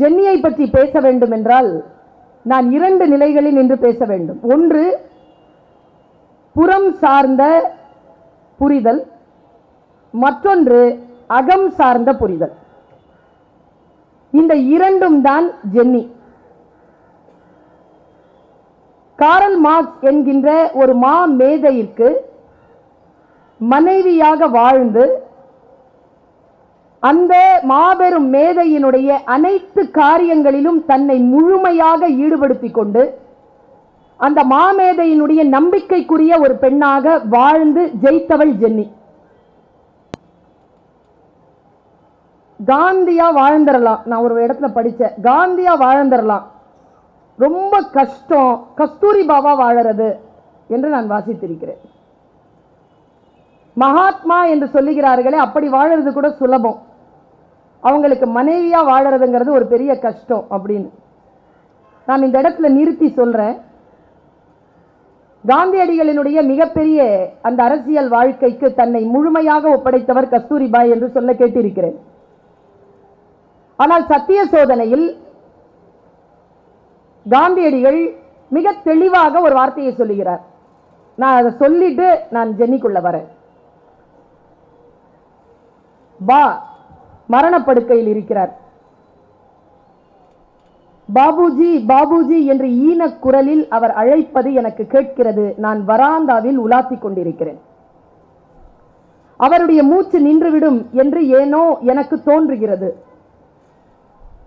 ஜென்னியை பற்றி பேச வேண்டும் என்றால் நான் இரண்டு நிலைகளில் நின்று பேச வேண்டும். ஒன்று புறம் சார்ந்த புரிதல். மற்றொன்று அகம் சார்ந்த புரிதல். இந்த இரண்டும் தான் ஜென்னி. காரல் மார்க்ஸ் என்கின்ற ஒரு மா மேதையிற்கு மனைவியாக வாழ்ந்து அந்த மாபெரும் மேதையினுடைய அனைத்து காரியங்களிலும் தன்னை முழுமையாக ஈடுபடுத்தி கொண்டு அந்த மாமேதையினுடைய நம்பிக்கைக்குரிய ஒரு பெண்ணாக வாழ்ந்து ஜெயித்தவள் ஜென்னி. காந்தியா வாழ்ந்துடலாம் நான் ஒரு இடத்துல படித்தேன். காந்தியா வாழ்ந்துடலாம் ரொம்ப கஷ்டம். கஸ்தூரி பாபா வாழறது என்று நான் வாசித்திருக்கிறேன். மகாத்மா என்று சொல்லுகிறார்களே அப்படி வாழறது கூட சுலபம். அவங்களுக்கு மனைவியா வாழறதுங்கிறது ஒரு பெரிய கஷ்டம் அப்படின்னு. நான் இந்த இடத்துல நிறுத்தி சொல்றேன். காந்தியடிகளினுடைய மிகப்பெரிய அந்த அரசியல் வாழ்க்கைக்கு தன்னை முழுமையாக ஒப்படைத்தவர் கஸ்தூரிபாய் என்று சொல்ல கேட்டிருக்கிறேன். ஆனால் சத்திய சோதனையில் காந்தியடிகள் மிக தெளிவாக ஒரு வார்த்தையை சொல்லுகிறார். நான் அதை சொல்லிட்டு நான் ஜென்னிக்குள்ள வரேன். பா மரணப்படுக்கையில் இருக்கிறார். பாபுஜி பாபுஜி என்று ஈன குரலில் அவர் அழைப்பது எனக்கு கேட்கிறது. நான் வராந்தாவில் உலாத்திக் கொண்டிருக்கிறேன். அவருடைய மூச்சு நின்றுவிடும் என்று ஏனோ எனக்கு தோன்றுகிறது.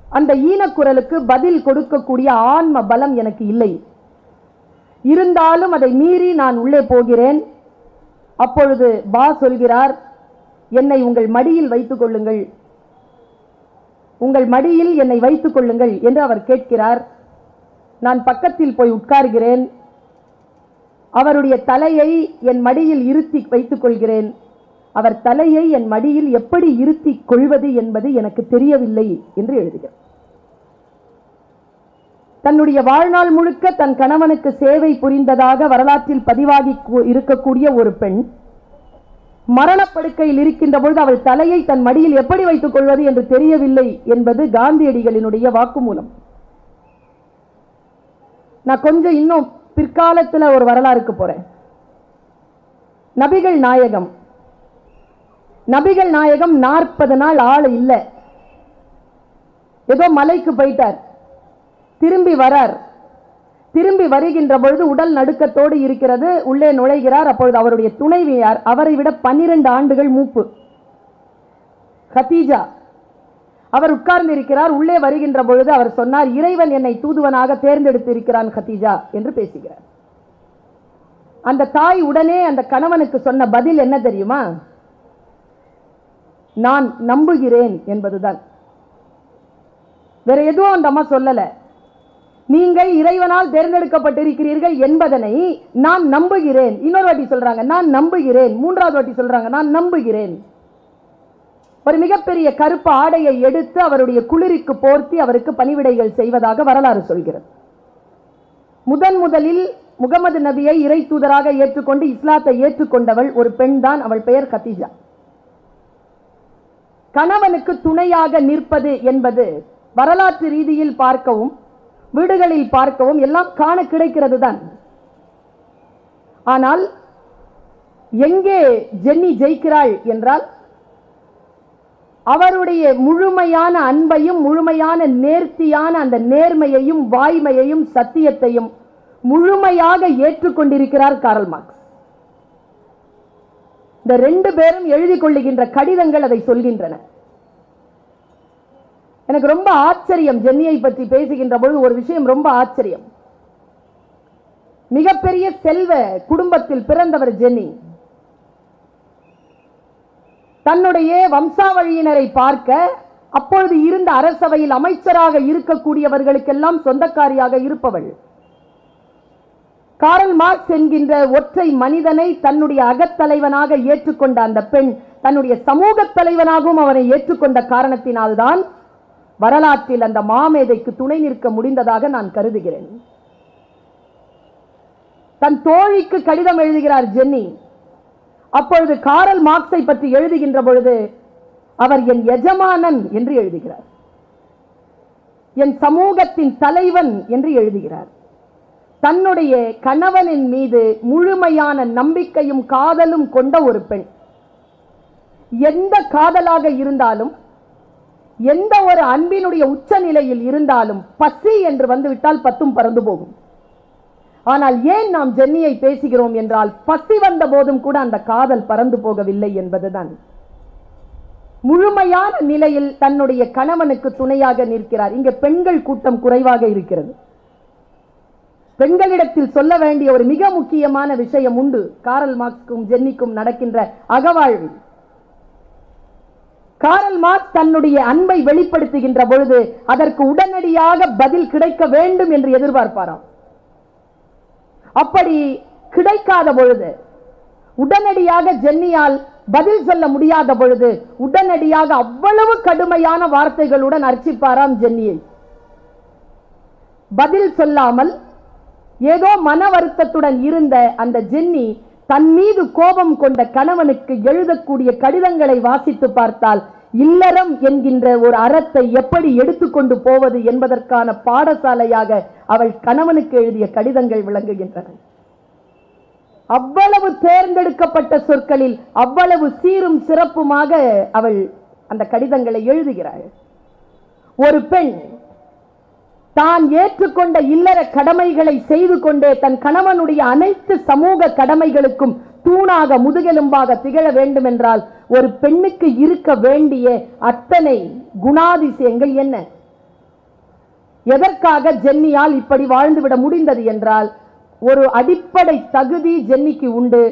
அந்த ஈனக்குரலுக்கு பதில் கொடுக்கக்கூடிய ஆன்ம பலம் எனக்கு இல்லை. இருந்தாலும் அதை மீறி நான் உள்ளே போகிறேன். அப்பொழுது பா சொல்கிறார் என்னை உங்கள் மடியில் வைத்துக் கொள்ளுங்கள். உங்கள் மடியில் என்னை வைத்துக் கொள்ளுங்கள் என்று அவர் கேட்கிறார். நான் பக்கத்தில் போய் உட்கார்கிறேன். அவருடைய தலையை என் மடியில் இருத்தி வைத்துக் கொள்கிறேன். அவர் தலையை என் மடியில் எப்படி இருத்தி கொள்வது என்பது எனக்கு தெரியவில்லை என்று எழுதுகிறார். தன்னுடைய வாழ்நாள் முழுக்க தன் கணவனுக்கு சேவை புரிந்ததாக வரலாற்றில் பதிவாகி இருக்கக்கூடிய ஒரு பெண் மரணப்படுக்கையில் இருக்கின்ற பொழுது அவள் தலையை தன் மடியில் எப்படி வைத்துக் கொள்வது என்று தெரியவில்லை என்பது காந்தியடிகளினுடைய வாக்குமூலம். நான் கொஞ்சம் இன்னும் பிற்காலத்துல ஒரு வரலாறுக்கு போறேன். நபிகள் நாயகம். நபிகள் நாயகம் நாற்பது நாள் ஆள் இல்லை. ஏதோ மலைக்கு போயிட்டார். திரும்பி வரார். திரும்பி வருகின்ற பொழுது உடல் நடுக்கத்தோடு இருக்கிறது. உள்ளே நுழைகிறார். அப்பொழுது அவருடைய துணைவியார் அவரை விட பன்னிரண்டு ஆண்டுகள் மூப்பு. கதீஜா அவர் உட்கார்ந்து இருக்கிறார் உள்ளே வருகின்ற பொழுது அவர் சொன்னார் இறைவன் என்னை தூதுவனாக தேர்ந்தெடுத்து இருக்கிறான் கதீஜா என்று பேசுகிறார். அந்த தாய் உடனே அந்த கணவனுக்கு சொன்ன பதில் என்ன தெரியுமா? நான் நம்புகிறேன் என்பதுதான். வேற எதுவும் அந்த அம்மா சொல்லல. நீங்கள் இறைவனால் தேர்ந்தெடுக்கப்பட்டிருக்கிறீர்கள் என்பதனை நான் நம்புகிறேன். இன்னொரு வாட்டி சொல்றாங்க நான் நம்புகிறேன். மூன்றாவது வாட்டி சொல்றாங்க நான் நம்புகிறேன். ஒரு மிகப்பெரிய கருப்பு ஆடையை எடுத்து அவருடைய குளிருக்கு போர்த்தி அவருக்கு பணிவிடைகள் செய்வதாக வரலாறு சொல்கிறது. முதன் முதலில் முகமது நபியை இறை தூதராக ஏற்றுக்கொண்டு இஸ்லாத்தை ஏற்றுக்கொண்டவள் ஒரு பெண் தான் அவள் பெயர் கத்தீஜா. கணவனுக்கு துணையாக நிற்பது என்பது வரலாற்று ரீதியில் பார்க்கவும் வீடுகளில் பார்க்கவும் எல்லாம் காண கிடைக்கிறது தான் ஆனால் எங்கே ஜென்னி ஜெயிக்கிறாள் என்றால் அவருடைய முழுமையான அன்பையும் முழுமையான நேர்த்தியான அந்த நேர்மையையும் வாய்மையையும் சத்தியத்தையும் முழுமையாக ஏற்றுக்கொண்டிருக்கிறார் காரல் மார்க்ஸ். இந்த ரெண்டு பேரும் எழுதி கொள்ளுகின்ற கடிதங்கள் அதை சொல்கின்றன. எனக்கு ரொம்ப ஆச்சரியம் ஜென்னியை பற்றி பேசுகின்ற பொழுது ஒரு விஷயம் ரொம்ப ஆச்சரியம். மிகப்பெரிய செல்வ குடும்பத்தில் பிறந்தவர் ஜென்னி. தன்னுடைய வம்சாவழியினரை பார்க்க அப்பொழுது இருந்த அரசவையில் அமைச்சராக இருக்கக்கூடியவர்களுக்கெல்லாம் சொந்தக்காரியாக இருப்பவள். காரல் மார்க்ஸ் என்கின்ற ஒற்றை மனிதனை தன்னுடைய அகத்தலைவனாக ஏற்றுக்கொண்ட அந்த பெண் தன்னுடைய சமூக தலைவனாகவும் அவனை ஏற்றுக்கொண்ட காரணத்தினால்தான் வரலாற்றில் அந்த மாமேதைக்கு துணை நிற்க முடிந்ததாக நான் கருதுகிறேன். தன் தோழிக்கு கடிதம் எழுதுகிறார் ஜென்னி. அப்பொழுது காரல் மார்க்ஸை பற்றி எழுதுகின்ற பொழுது அவர் என் எஜமானன் என்று எழுதுகிறார். என் சமூகத்தின் தலைவன் என்று எழுதுகிறார். தன்னுடைய கணவனின் மீது முழுமையான நம்பிக்கையும் காதலும் கொண்ட ஒரு பெண். எந்த காதலாக இருந்தாலும் எந்த ஒரு அன்பினுடைய உச்ச நிலையில் இருந்தாலும் பசி என்று வந்துவிட்டால் பத்தும் பறந்து போகும். ஆனால் ஏன் நாம் ஜென்னியை பேசுகிறோம் என்றால் பசி வந்த போதும் கூட அந்த காதல் பறந்து போகவில்லை என்பதுதான். முழுமையான நிலையில் தன்னுடைய கணவனுக்கு துணையாக நிற்கிறார். இங்க பெண்கள் கூட்டம் குறைவாக இருக்கிறது. பெண்களிடத்தில் சொல்ல வேண்டிய ஒரு மிக முக்கியமான விஷயம் உண்டு. காரல் மார்க்ஸுக்கும் ஜென்னிக்கும் நடக்கின்ற அகவாழ்வு காரல் மார்க் தன்னுடைய அன்பை வெளிப்படுத்துகின்ற பொழுது அதற்கு உடனடியாக பதில் கிடைக்க வேண்டும் என்று எதிர்பார்ப்பாராம். அப்படி கிடைக்காத பொழுது உடனடியாக ஜென்னியால் பதில் சொல்ல முடியாத பொழுது உடனடியாக அவ்வளவு கடுமையான வார்த்தைகளுடன் அர்ச்சிப்பாராம் ஜென்னியை. பதில் சொல்லாமல் ஏதோ மன வருத்தத்துடன் இருந்த அந்த ஜென்னி தன் மீது கோபம் கொண்ட கணவனுக்கு எழுதக்கூடிய கடிதங்களை வாசித்து பார்த்தால் இல்லறம் என்கின்ற ஒரு அறத்தை எப்படி எடுத்துக்கொண்டு போவது என்பதற்கான பாடசாலையாக அவள் கணவனுக்கு எழுதிய கடிதங்கள் விளங்குகின்றன. அவ்வளவு தேர்ந்தெடுக்கப்பட்ட சொற்களில் அவ்வளவு சீரும் சிறப்புமாக அவள் அந்த கடிதங்களை எழுதுகிறாள். ஒரு பெண் தான் ஏற்றுக்கொண்ட இல்லற கடமைகளை செய்து கொண்டே தன் கணவனுடைய அனைத்து சமூக கடமைகளுக்கும் தூணாக முதுகெலும்பாக திகழ வேண்டும் என்றால் ஒரு பெண்ணுக்கு இருக்க வேண்டிய அத்தனை குணாதிசயங்கள் என்ன? எதற்காக ஜென்னியால் இப்படி வாழ்ந்துவிட முடிந்தது என்றால் ஒரு அடிப்படை தகுதி ஜென்னிக்கு உண்டு.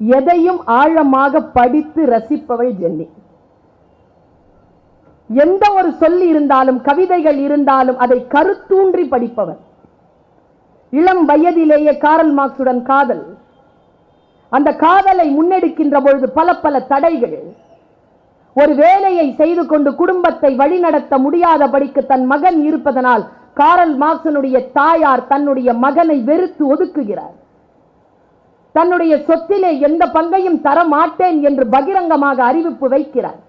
எதையும் ஆழமாக படித்து ரசிப்பவள் ஜென்னி. எந்த ஒரு சொல்லி இருந்தாலும் கவிதைகள் இருந்தாலும் அதை கருத்தூன்றி படிப்பவர் இளம் வயதிலேயே காரல் மார்க்சுடன் காதல். அந்த காதலை முன்னெடுக்கின்ற பொழுது பல பல தடைகள். ஒரு வேலையை செய்து கொண்டு குடும்பத்தை வழிநடத்த முடியாதபடிக்கு தன் மகன் இருப்பதனால் காரல் மார்க்சனுடைய தாயார் தன்னுடைய மகனை வெறுத்து ஒதுக்குகிறார். தன்னுடைய சொத்திலே எந்த பங்கையும் தர மாட்டேன் என்று பகிரங்கமாக அறிவிப்பு வைக்கிறார்.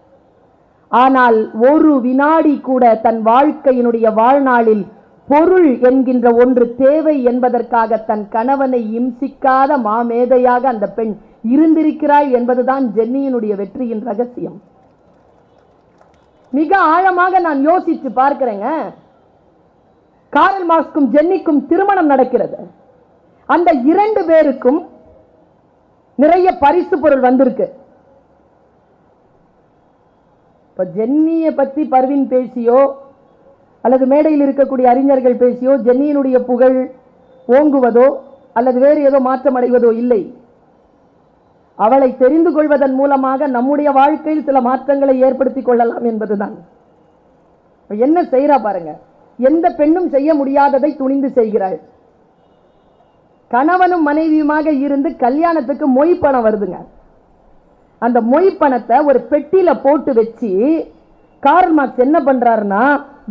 ஆனால் ஒரு வினாடி கூட தன் வாழ்க்கையினுடைய வாழ்நாளில் பொருள் என்கின்ற ஒன்று தேவை என்பதற்காக தன் கணவனை இம்சிக்காத மாமேதையாக அந்த பெண் இருந்திருக்கிறாள் என்பதுதான் ஜென்னியினுடைய வெற்றியின் ரகசியம். மிக ஆழமாக நான் யோசித்து பார்க்கிறேங்க. காரல் மார்க்ஸ்க்கும் ஜென்னிக்கும் திருமணம் நடக்கிறது. அந்த இரண்டு பேருக்கும் நிறைய பரிசு பொருள் வந்திருக்கு. இப்போ ஜென்னியை பத்தி பர்வின் பேசியோ அல்லது மேடையில் இருக்கக்கூடிய அறிஞர்கள் பேசியோ ஜென்னியினுடைய புகழ் ஓங்குவதோ அல்லது வேறு ஏதோ மாற்றம் அடைவதோ இல்லை. அவளை தெரிந்து கொள்வதன் மூலமாக நம்முடைய வாழ்க்கையில் சில மாற்றங்களை ஏற்படுத்தி கொள்ளலாம் என்பதுதான். என்ன செய்யறா பாருங்க. எந்த பெண்ணும் செய்ய முடியாததை துணிந்து செய்கிறாள். கணவனும் மனைவியுமாக இருந்து கல்யாணத்துக்கு மொய் பணம் வருதுங்க. அந்த மொய் பணத்தை ஒரு பெட்டியில் போட்டு வச்சு கார்ல் மார்க்ஸ் என்ன பண்றாருன்னா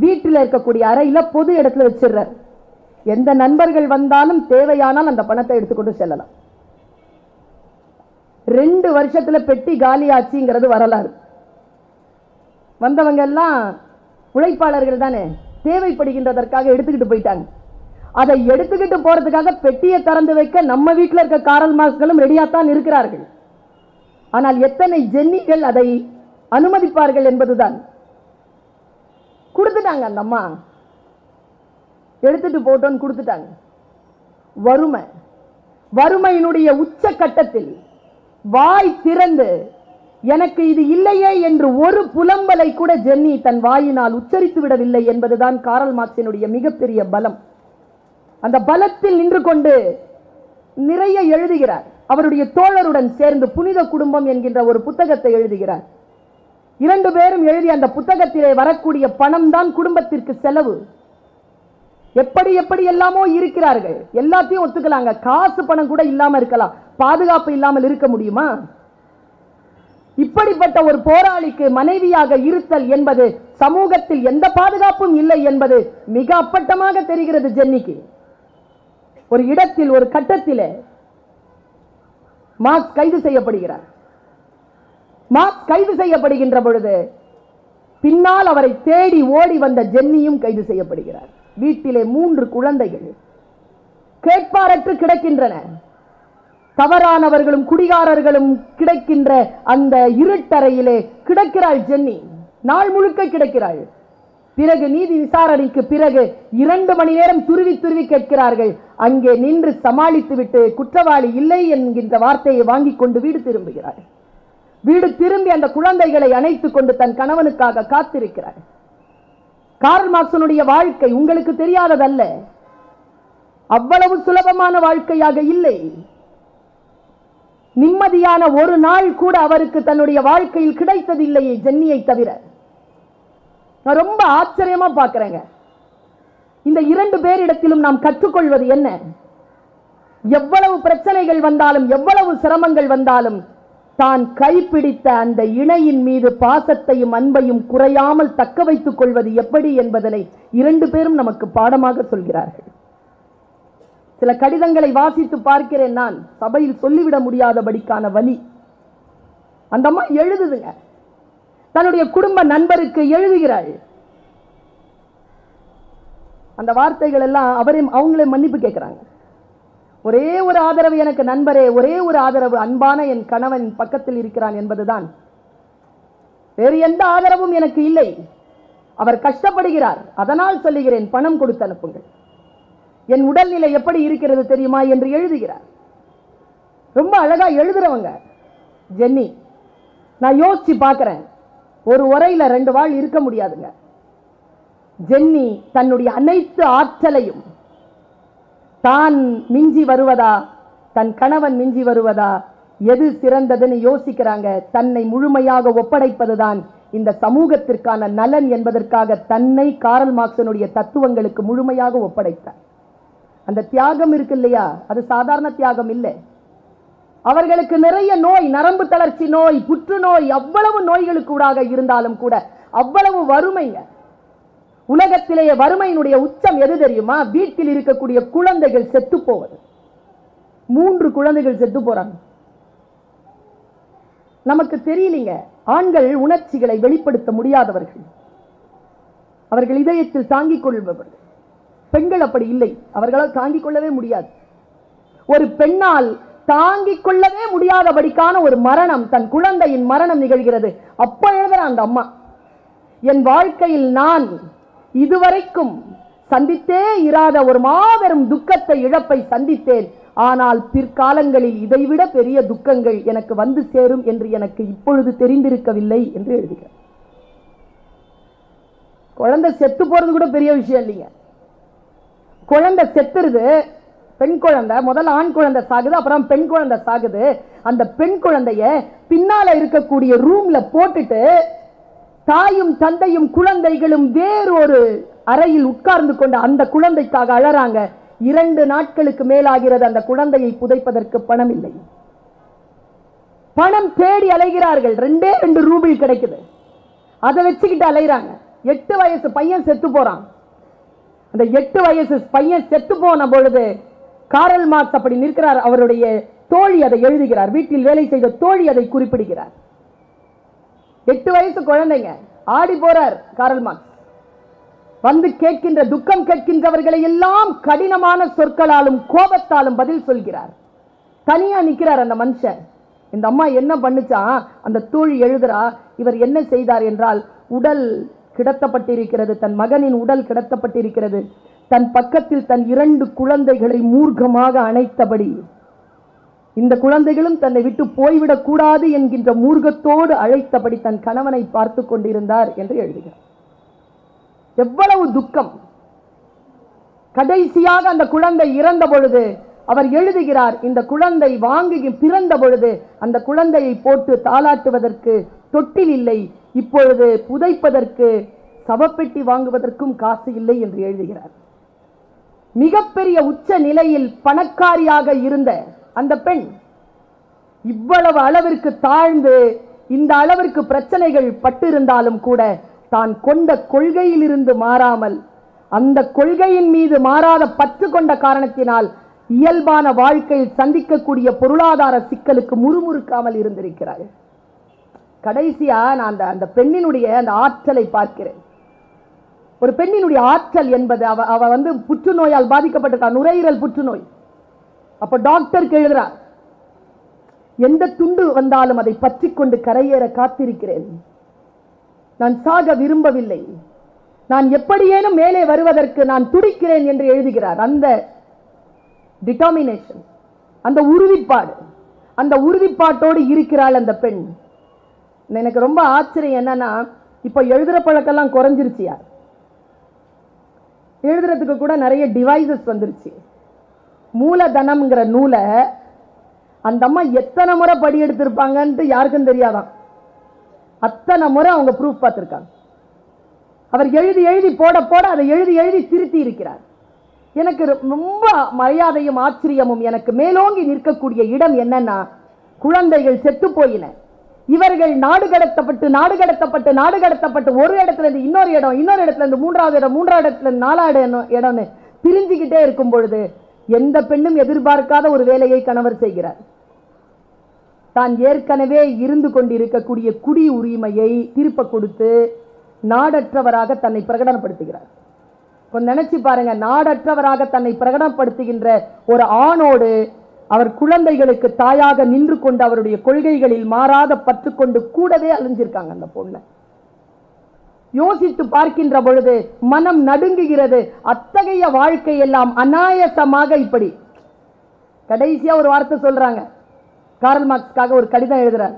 வீட்டில் இருக்கக்கூடிய அறையில பொது இடத்துல வச்சிடுறார். எந்த நண்பர்கள் வந்தாலும் தேவையானால் அந்த பணத்தை எடுத்துக்கொண்டு செல்லலாம். ரெண்டு வருஷத்துல பெட்டி காலியாச்சுங்கிறது வரலாறு. வந்தவங்க எல்லாம் உழைப்பாளர்கள் தானே தேவைப்படுகின்றதற்காக எடுத்துக்கிட்டு போயிட்டாங்க. அதை எடுத்துக்கிட்டு போறதுக்காக பெட்டியை திறந்து வைக்க நம்ம வீட்டில் இருக்க காரல் மார்க்ஸ்களும் ரெடியாத்தான் இருக்கிறார்கள். ஆனால் எத்தனை ஜென்னிகள் அதை அனுமதிப்பார்கள் என்பதுதான். கொடுத்துட்டாங்க அந்த அம்மா. எடுத்துட்டு போட்டோன்னு கொடுத்துட்டாங்க. வறுமை. வறுமையினுடைய உச்ச கட்டத்தில் வாய் திறந்து எனக்கு இது இல்லையே என்று ஒரு புலம்பலை கூட ஜென்னி தன் வாயினால் உச்சரித்து விடவில்லை என்பதுதான் காரல் மார்க்சினுடைய மிகப்பெரிய பலம். அந்த பலத்தில் நின்று கொண்டு நிறைய எழுதுகிறார். அவருடைய தோழருடன் சேர்ந்து புனித குடும்பம் என்கின்ற ஒரு புத்தகத்தை எழுதுகிறார். இரண்டு பேரும் எழுதிய அந்த புத்தகத்திலே வரக்கூடிய பணம் தான் குடும்பத்திற்கு செலவு. எப்படி எப்படி எல்லாமோ இருக்கிறார்கள். எல்லாத்தையும் ஒத்துக்கலாங்க. காசு பணம் கூட இல்லாம இருக்கலாம். பாதுகாப்பு இல்லாமல் இருக்க முடியுமா? இப்படிப்பட்ட ஒரு போராளிக்கு மனைவியாக இருத்தல் என்பது சமூகத்தில் எந்த பாதுகாப்பும் இல்லை என்பது மிக அப்பட்டமாக தெரிகிறது ஜென்னிக்கு. ஒரு இடத்தில் ஒரு கட்டத்திலே மார்க்ஸ் கைது செய்யப்படுகிறார். மார்க்ஸ் கைது செய்யப்படுகின்ற பொழுது பின்னால் அவரை தேடி ஓடி வந்த ஜென்னியும் கைது செய்யப்படுகிறார். வீட்டிலே மூன்று குழந்தைகள் கேட்பாரற்று கிடக்கின்றன. தவறானவர்களும் குடிகாரர்களும் கிடக்கின்ற அந்த இருட்டறையிலே கிடக்கிறாள் ஜென்னி. நாள் முழுக்க கிடக்கிறாள். பிறகு நீதி விசாரணைக்கு பிறகு இரண்டு மணி நேரம் துருவி துருவி கேட்கிறார்கள். அங்கே நின்று சமாளித்துவிட்டு குற்றவாளி இல்லை என்கின்ற வார்த்தையை வாங்கிக் கொண்டு வீடு திரும்புகிறார்கள் வீடு திரும்பி அந்த குழந்தைகளை அணைத்துக் கொண்டு தன் கணவனுக்காக காத்திருக்கிறார். கார்ல் மார்க்சனுடைய வாழ்க்கை உங்களுக்கு தெரியாததல்ல. அவ்வளவு சுலபமான வாழ்க்கையாக இல்லை. நிம்மதியான ஒரு நாள் கூட அவருக்கு தன்னுடைய வாழ்க்கையில் கிடைத்ததில்லையே ஜென்னியை தவிர. நான் ரொம்ப ஆச்சரியமா பார்க்கிறேங்க. இந்த இரண்டு பேரிடத்திலும் நாம் கற்றுக்கொள்வது என்ன? எவ்வளவு பிரச்சனைகள் வந்தாலும் எவ்வளவு சிரமங்கள் வந்தாலும் தான் கைப்பிடித்த அந்த இணையின் மீது பாசத்தையும் அன்பையும் குறையாமல் தக்க வைத்துக் கொள்வது எப்படி என்பதனை இரண்டு பேரும் நமக்கு பாடமாக சொல்கிறார்கள். சில கடிதங்களை வாசித்து பார்க்கிறேன் நான். சபையில் சொல்லிவிட முடியாதபடிக்கான வலி. அந்த அம்மா எழுதுதுங்க. தன்னுடைய குடும்ப நண்பருக்கு எழுதுகிறாள். அந்த வார்த்தைகள் எல்லாம் அவரே அவங்களே மன்னிப்பு கேட்கிறாங்க. ஒரே ஒரு ஆதரவு எனக்கு நண்பரே ஒரே ஒரு ஆதரவு அன்பான என் கணவன் பக்கத்தில் இருக்கிறான் என்பதுதான். வேறு எந்த ஆதரவும் எனக்கு இல்லை. அவர் கஷ்டப்படுகிறார். அதனால் சொல்லுகிறேன் பணம் கொடுத்து அனுப்புங்கள். என் உடல்நிலை எப்படி இருக்கிறது தெரியுமா என்று எழுதுகிறார். ரொம்ப அழகா எழுதுறவங்க. ஜென்னி நான் யோசிச்சு பார்க்கிறேன். ஒரு உரையில ரெண்டு வாழ் இருக்க முடியாதுங்க. ஜென்னி தன்னுடைய அனைத்து ஆற்றலையும் தான் மிஞ்சி வருவதா? தன் கணவன் மிஞ்சி வருவதா? எது சிறந்ததுன்னு யோசிக்கிறாங்க. தன்னை முழுமையாக ஒப்படைப்பதுதான் இந்த சமூகத்திற்கான நலன் என்பதற்காக தன்னை காரல் மார்க்சனுடைய தத்துவங்களுக்கு முழுமையாக ஒப்படைத்தார். அந்த தியாகம் இருக்கு இல்லையா? அது சாதாரண தியாகம் இல்லை. அவர்களுக்கு நிறைய நோய் நரம்பு தளர்ச்சி நோய் புற்றுநோய் அவ்வளவு நோய்களுக்கு ஊடாக இருந்தாலும் கூட அவ்வளவு வறுமைங்க உலகத்திலேயே வறுமையினுடைய உச்சம் எது தெரியுமா? வீட்டில் இருக்கக்கூடிய குழந்தைகள் செத்து போவது. மூன்று குழந்தைகள் செத்து போறாங்க. நமக்கு தெரியலீங்க. ஆண்கள் உணர்ச்சிகளை வெளிப்படுத்த முடியாதவர்கள். அவர்கள் இதயத்தில் தாங்கிக் கொள்பவர்கள். பெண்கள் அப்படி இல்லை. அவர்களால் தாங்கிக் கொள்ளவே முடியாது. ஒரு பெண்ணால் தாங்கிக் கொள்ளவே முடியாதபடிக்கான ஒரு மரணம் தன் குழந்தையின் மரணம் நிகழ்கிறது. அப்ப எழுதுற அந்த அம்மா என் வாழ்க்கையில் நான் இதுவரைக்கும் சந்தித்தே இராத ஒரு மாபெரும் துக்கத்தை இழப்பை சந்தித்தேன். ஆனால் பிற்காலங்களில் இதைவிட பெரிய துக்கங்கள் எனக்கு வந்து சேரும் என்று எனக்கு இப்பொழுது தெரிந்திருக்கவில்லை என்று எழுதுகிறார் குழந்தை செத்து போறது கூட பெரிய விஷயம் இல்லைங்க. குழந்தை செத்துருது பெண் குழந்தை முதல்ல ஆண் குழந்தை சாகுது அப்புறம் பெண் குழந்தை சாகுது. அந்த பெண் குழந்தைய பின்னால இருக்கக்கூடிய ரூம்ல போட்டுட்டு தாயும் தந்தையும் குழந்தைகளும் வேறொரு அறையில் உட்கார்ந்து கொண்டு அந்த குழந்தைக்காக அழறாங்க. இரண்டு நாட்களுக்கு மேலாகிறது அந்த குழந்தையை புதைப்பதற்கு பணம் இல்லை பணம் தேடி அலைகிறார்கள். ரெண்டே ரெண்டு ரூபில் கிடைக்குது. அதை வச்சுக்கிட்டு அலைகிறாங்க. எட்டு வயசு பையன் செத்து போறான். அந்த எட்டு வயசு பையன் செத்து போன பொழுது காரல் மார்க்ஸ் அப்படி நிற்கிறார். அவருடைய தோழி அதை எழுதுகிறார். வீட்டில் வேலை செய்த தோழி அதை குறிப்பிடுகிறார். எட்டு வயசு குழந்தைங்க. ஆடி போறார் காரல் மார்க்ஸ் வந்து கேட்கின்ற துக்கம் கேட்கின்றவர்களை எல்லாம் கடினமான சொற்களாலும் கோபத்தாலும் பதில் சொல்கிறார். தனியா நிற்கிறார் அந்த மனுஷன். இந்த அம்மா என்ன பண்ணுச்சான் அந்த தூள் எழுதுறா இவர் என்ன செய்தார் என்றால் உடல் கிடத்தப்பட்டிருக்கிறது. தன் மகனின் உடல் கிடத்தப்பட்டிருக்கிறது. தன் பக்கத்தில் தன் இரண்டு குழந்தைகளை மூர்க்கமாக அணைத்தபடி இந்த குழந்தைகளும் தன்னை விட்டு போய்விடக் கூடாது என்கின்ற மூர்க்கத்தோடு அழைத்தபடி தன் கணவனை பார்த்து கொண்டிருந்தார் என்று எழுதுகிறார். எவ்வளவு துக்கம். கடைசியாக அந்த குழந்தை இறந்த பொழுது அவர் எழுதுகிறார் இந்த குழந்தை வாங்கி பிறந்த பொழுது அந்த குழந்தையை போட்டு தாளாட்டுவதற்கு தொட்டில் இல்லை இப்பொழுது புதைப்பதற்கு சவப்பெட்டி வாங்குவதற்கும் காசு இல்லை என்று எழுதுகிறார். மிகப்பெரிய உச்ச நிலையில் பணக்காரியாக இருந்த அந்த பெண் இவ்வளவு அளவிற்கு தாழ்ந்து இந்த அளவிற்கு பிரச்சனைகள் பட்டிருந்தாலும் கூட தான் கொண்ட கொள்கையிலிருந்து மாறாமல் அந்த கொள்கையின் மீது மாறாத பற்று கொண்ட காரணத்தினால் இயல்பான வாழ்க்கையில் சந்திக்கக்கூடிய பொருளாதார சிக்கலுக்கு முறுமுறுக்காமல் இருந்திருக்கிறார் கடைசியா நான் அந்த அந்த பெண்ணினுடைய அந்த ஆற்றலை பார்க்கிறேன். ஒரு பெண்ணினுடைய ஆற்றல் என்பது அவ அவ வந்து புற்றுநோயால் பாதிக்கப்பட்டிருக்கா? நுரையீரல் புற்றுநோய். அப்ப டாக்டர் எழுதுறார் எந்த துண்டு வந்தாலும் அதை பற்றி கொண்டு கரையேற காத்திருக்கிறேன். நான் சாக விரும்பவில்லை. நான் எப்படியேனும் மேலே வருவதற்கு நான் துடிக்கிறேன் என்று எழுதுகிறார். அந்த டிட்டாமினேஷன் அந்த உறுதிப்பாடு அந்த உறுதிப்பாட்டோடு இருக்கிறாள் அந்த பெண். எனக்கு ரொம்ப ஆச்சரியம் என்னன்னா இப்போ எழுதுற பழக்கெல்லாம் குறைஞ்சிருச்சியா எழுதுறதுக்கு கூட நிறைய டிவைசஸ் வந்துருச்சு. மூலதனம்ங்கிற நூலை அந்த அம்மா எத்தனை முறை படி எடுத்திருப்பாங்கன்ட்டு யாருக்கும் தெரியாதான். அத்தனை முறை அவங்க ப்ரூஃப் பார்த்துருக்காங்க. அவர் எழுதி எழுதி போட போட அதை எழுதி எழுதி திருத்தி இருக்கிறார். எனக்கு ரொம்ப மரியாதையும் ஆச்சரியமும் எனக்கு மேலோங்கி நிற்கக்கூடிய இடம் என்னன்னா குழந்தைகள் செத்து போயின. இவர்கள் நாடு கடத்தப்பட்டு நாடு கடத்தப்பட்டு நாடு கடத்தப்பட்டு ஒரு இடத்துல இருந்து இன்னொரு இடம் இன்னொரு இடத்துல இருந்து மூன்றாவது இடம் மூன்றாவது இடத்துல இருந்து நாலாவது இடம் இடம்னு பிரிஞ்சுக்கிட்டே இருக்கும் பொழுது எந்த பெண்ணும் எதிர்பார்க்காத ஒரு வேலையை கணவர் செய்கிறார். தான் ஏற்கனவே இருந்து கொண்டிருக்கக்கூடிய குடி உரிமையை திருப்ப கொடுத்து நாடற்றவராக தன்னை பிரகடனப்படுத்துகிறார். கொஞ்சம் நினைச்சு பாருங்க நாடற்றவராக தன்னை பிரகடனப்படுத்துகின்ற ஒரு ஆணோடு அவர் குழந்தைகளுக்கு தாயாக நின்று கொண்டு அவருடைய கொள்கைகளில் மாறாத பற்று கொண்டு கூடவே அழிஞ்சிருக்காங்க அந்த பொண்ணை. யோசித்து பார்க்கின்ற பொழுது மனம் நடுங்குகிறது. அத்தகைய வாழ்க்கை எல்லாம் அனாயசமாக இப்படி. கடைசியா ஒரு வார்த்தை சொல்றாங்க. காரல் மார்க்ஸ்க்காக ஒரு கடிதம் எழுதுறார்.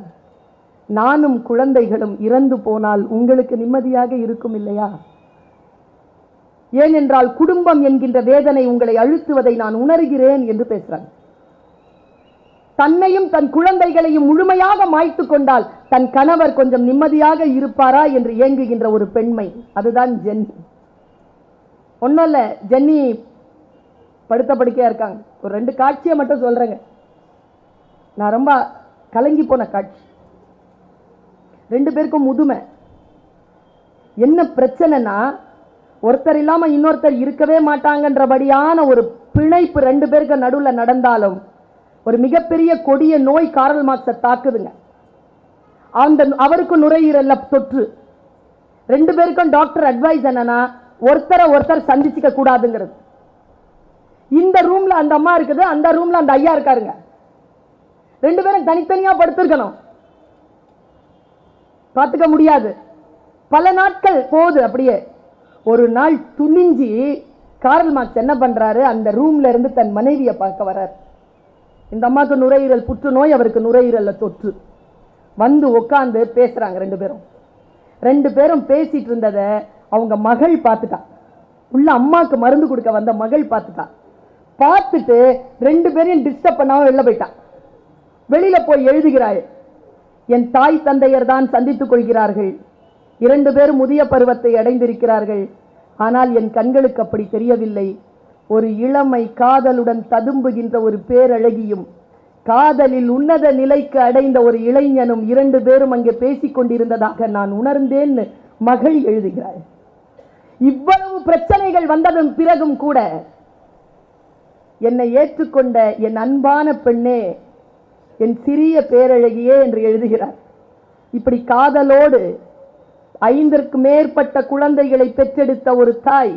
நானும் குழந்தைகளும் இறந்து போனால் உங்களுக்கு நிம்மதியாக இருக்கும் இல்லையா? ஏனென்றால் குடும்பம் என்கின்ற வேதனை உங்களை அழுத்துவதை நான் உணர்கிறேன் என்று பேசுறாங்க. தன்னையும் தன் குழந்தைகளையும் முழுமையாக மாய்த்து கொண்டால் தன் கணவர் கொஞ்சம் நிம்மதியாக இருப்பாரா என்று ஏங்குகின்ற ஒரு பெண்மை. அதுதான் ஜென்னி. ஒன்றும் இல்லை ஜென்னி படுத்த படுக்கையாக இருக்காங்க. ஒரு ரெண்டு காட்சியை மட்டும் சொல்கிறேங்க நான் ரொம்ப கலங்கி போன காட்சி. ரெண்டு பேருக்கும் முதுமை. என்ன பிரச்சனைனா ஒருத்தர் இல்லாமல் இன்னொருத்தர் இருக்கவே மாட்டாங்கன்றபடியான ஒரு பிணைப்பு ரெண்டு பேருக்கு நடுவில் நடந்தாலும் ஒரு மிகப்பெரிய கொடிய நோய் காரல் மார்க்ஸை தாக்குதுங்க. அந்த அவருக்கு நுரையீரல்ல தொற்று. ரெண்டு பேருக்கும் டாக்டர் அட்வைஸ் என்னன்னா ஒருத்தரை ஒருத்தர் சந்திச்சுக்க கூடாதுங்கிறது. இந்த ரூம்ல அந்த அம்மா இருக்குது அந்த ரூம்ல அந்த ஐயா இருக்காருங்க. ரெண்டு பேரும் தனித்தனியா படுத்திருக்கணும். பார்த்துக்க முடியாது. பல நாட்கள் போகுது அப்படியே. ஒரு நாள் துணிஞ்சி காரல் மார்க்ஸ் என்ன பண்றாரு? அந்த ரூம்ல இருந்து தன் மனைவியை பார்க்க வர்றார். இந்த அம்மாவுக்கு நுரையீரல் புற்றுநோய் அவருக்கு நுரையீரலில் தொற்று. வந்து உட்காந்து பேசுகிறாங்க ரெண்டு பேரும். ரெண்டு பேரும் பேசிட்டு இருந்ததை அவங்க மகள் பார்த்துட்டா. உள்ள அம்மாவுக்கு மருந்து கொடுக்க வந்த மகள் பார்த்துட்டா. பார்த்துட்டு ரெண்டு பேரையும் டிஸ்டர்ப் பண்ணாமல் வெளில போயிட்டான் வெளியில் போய் எழுதுகிறாள் என் தாய் தந்தையர் தான் சந்தித்துக் கொள்கிறார்கள். இரண்டு பேரும் முதிய பருவத்தை அடைந்திருக்கிறார்கள். ஆனால் என் கண்களுக்கு அப்படி தெரியவில்லை. ஒரு இளமை காதலுடன் ததும்புகின்ற ஒரு பேரழகியும் காதலில் உன்னத நிலைக்கு அடைந்த ஒரு இளைஞனும் இரண்டு பேரும் அங்கே பேசிக் கொண்டிருந்ததாக நான் உணர்ந்தேன்னு மகள் எழுதுகிறாள். இவ்வளவு பிரச்சனைகள் வந்ததும் பிறகும் கூட என்னை ஏற்றுக்கொண்ட என் அன்பான பெண்ணே என் சிறிய பேரழகியே என்று எழுதுகிறார் இப்படி காதலோடு ஐந்திற்கு மேற்பட்ட குழந்தைகளை பெற்றெடுத்த ஒரு தாய்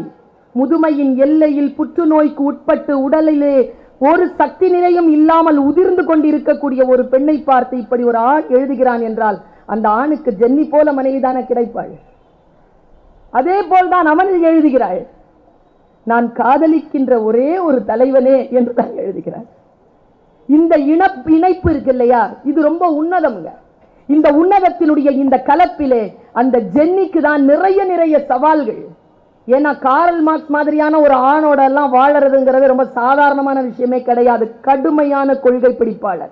முதுமையின் எல்லையில் புற்றுநோய்க்கு உட்பட்டு உடலிலே ஒரு சக்தி நிலையும் இல்லாமல் உதிர்ந்து கொண்டிருக்கக்கூடிய ஒரு பெண்ணை பார்த்து இப்படி ஒரு ஆண் எழுதுகிறான் என்றால் அந்த ஆணுக்கு ஜென்னி போல மனைவிதானே கிடைப்பாள். அதே போல்தான் அவனில் எழுதுகிறாள். நான் காதலிக்கின்ற ஒரே ஒரு தலைவனே என்று தான் எழுதுகிறார் இந்த இன இணைப்பு இருக்கு இல்லையா? இது ரொம்ப உன்னதம்ங்க. இந்த உன்னதத்தினுடைய இந்த கலப்பிலே அந்த ஜென்னிக்கு தான் நிறைய நிறைய சவால்கள். ஏன்னா காரல் மார்க்ஸ் மாதிரியான ஒரு ஆணோட எல்லாம் வாழறதுங்கிறது ரொம்ப சாதாரணமான விஷயமே கிடையாது. கடுமையான கொள்கை பிடிப்பாளர்.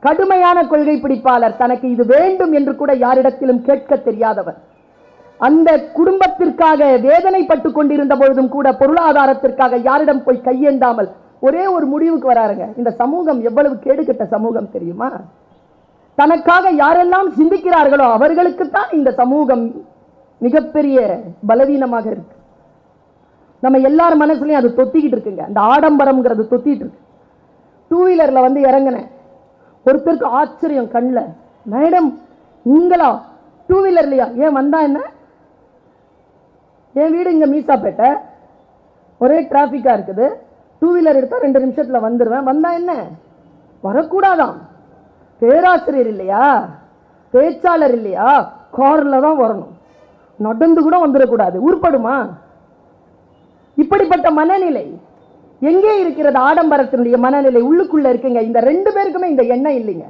கடுமையான கொள்கை பிடிப்பாளர். தனக்கு இது வேண்டும் என்று கூட யாரிடத்திலும் கேட்க தெரியாதவர். அந்த குடும்பத்திற்காக வேதனைப்பட்டு கொண்டிருந்த பொழுதும் கூட பொருளாதாரத்திற்காக யாரிடம் போய் கையேந்தாமல் ஒரே ஒரு முடிவுக்கு வராருங்க. இந்த சமூகம் எவ்வளவு கேடுகட்ட சமூகம் தெரியுமா? தனக்காக யாரெல்லாம் சிந்திக்கிறார்களோ அவர்களுக்குத்தான் இந்த சமூகம் மிகப்பெரிய பலவீனமாக இருக்கு. நம்ம எல்லார் மனசுலையும் அது தொத்திக்கிட்டு இருக்குங்க. அந்த ஆடம்பரம்ங்கிறது தொத்திட்டு இருக்கு. டூ வீலரில் வந்து இறங்கினேன். ஒருத்தருக்கு ஆச்சரியம் கண்ணில் மேடம் நீங்களா? டூ வீலர்லையா ஏன் வந்தா என்ன? என் வீடு இங்கே மீசாப்பேட்டை. ஒரே டிராஃபிக்காக இருக்குது. டூ வீலர் எடுத்தால் ரெண்டு நிமிஷத்தில் வந்துடுவேன் வந்தா என்ன? வரக்கூடாதான் பேராசிரியர் இல்லையா? பேச்சாளர் இல்லையா? காரில் தான் வரணும். நடந்து கூட வந்துடக்கூடாது உருப்படுமா? இப்படிப்பட்ட மனநிலை. எங்கே இருக்கிறது ஆடம்பரத்தினுடைய மனநிலை? உள்ளுக்குள்ள இருக்குங்க. இந்த ரெண்டு பேருக்குமே இந்த எண்ணம் இல்லைங்க.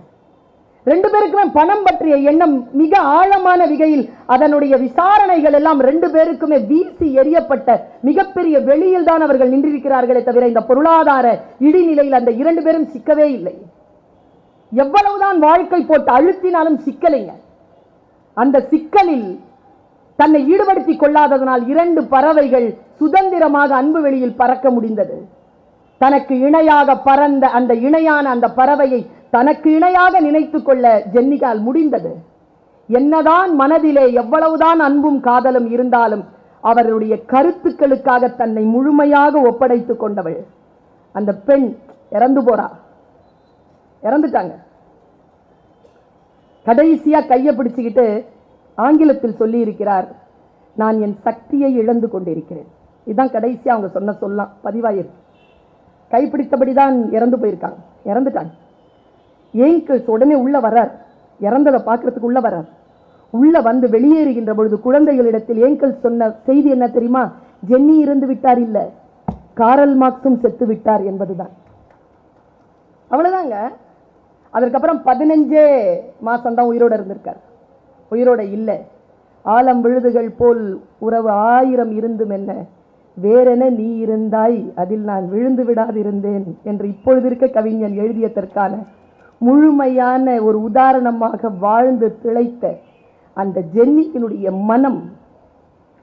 ரெண்டு பேருக்குமே பணம் பற்றிய எண்ணம் மிக ஆழமான வகையில் அதனுடைய விசாரணைகள் எல்லாம் ரெண்டு பேருக்குமே வீசி எறியப்பட்ட மிகப்பெரிய வெளியில் தான் அவர்கள் நின்றிருக்கிறார்களே தவிர இந்த பொருளாதார இடிநிலையில் அந்த இரண்டு பேரும் சிக்கவே இல்லை. எவ்வளவுதான் வாழ்க்கை போட்டு அழுத்தினாலும் சிக்கலைங்க. அந்த சிக்கலில் தன்னை ஈடுபடுத்திக் கொள்ளாததனால் இரண்டு பறவைகள் சுதந்திரமாக அன்பு வெளியில் பறக்க முடிந்தது. தனக்கு இணையாக பறந்த அந்த இணையான அந்த பறவையை தனக்கு இணையாக நினைத்துக் கொள்ள ஜென்னிகால் முடிந்தது. என்னதான் மனதிலே எவ்வளவுதான் அன்பும் காதலும் இருந்தாலும் அவருடைய கருத்துக்களுக்காக தன்னை முழுமையாக ஒப்படைத்துக் கொண்டவள். அந்த பெண் இறந்து போறா. இறந்துட்டாங்க. கடைசியா கையை பிடிச்சுக்கிட்டு ஆங்கிலத்தில் சொல்லி இருக்கிறார் நான் என் சக்தியை இழந்து கொண்டிருக்கிறேன். இதுதான் கடைசியா அவங்க சொன்ன சொல்லலாம் பதிவாயிருக்கு. கைப்பிடித்தபடி தான் இறந்து போயிருக்காங்க இறந்துட்டாங்க. ஏங்கிள்ஸ் உடனே உள்ள வர்றார் இறந்ததை பார்க்கறதுக்கு உள்ள வர்றார். உள்ள வந்து வெளியேறுகின்ற பொழுது குழந்தைகளிடத்தில் ஏங்கிள்ஸ் சொன்ன செய்தி என்ன தெரியுமா? ஜென்னி இறந்து விட்டார் இல்ல காரல் மார்க்ஸும் செத்து விட்டார் என்பதுதான். அவ்வளவுதாங்க. அதற்கப்புறம் பதினஞ்சே மாசம்தான் உயிரோட இருந்திருக்கார். உயிரோட இல்லை. ஆலம் விழுதுகள் போல் உறவு ஆயிரம் இருந்தும் என்ன? வேறென நீ இருந்தாய் அதில் நான் விழுந்து விடாதிருந்தேன் என்று இப்பொழுது இருக்க கவிஞன் எழுதியதற்கான முழுமையான ஒரு உதாரணமாக வாழ்ந்து திளைத்த அந்த ஜென்னியினுடைய மனம்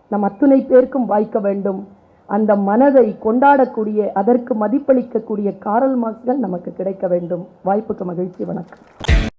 நம் அத்துணை பேருக்கும் வாய்க்க வேண்டும். அந்த மனதை கொண்டாடக்கூடிய அதற்கு மதிப்பளிக்கக்கூடிய காரல் மார்க்ஸ்கள் நமக்கு கிடைக்க வேண்டும். வாய்ப்புக்கு மகிழ்ச்சி. வணக்கம்.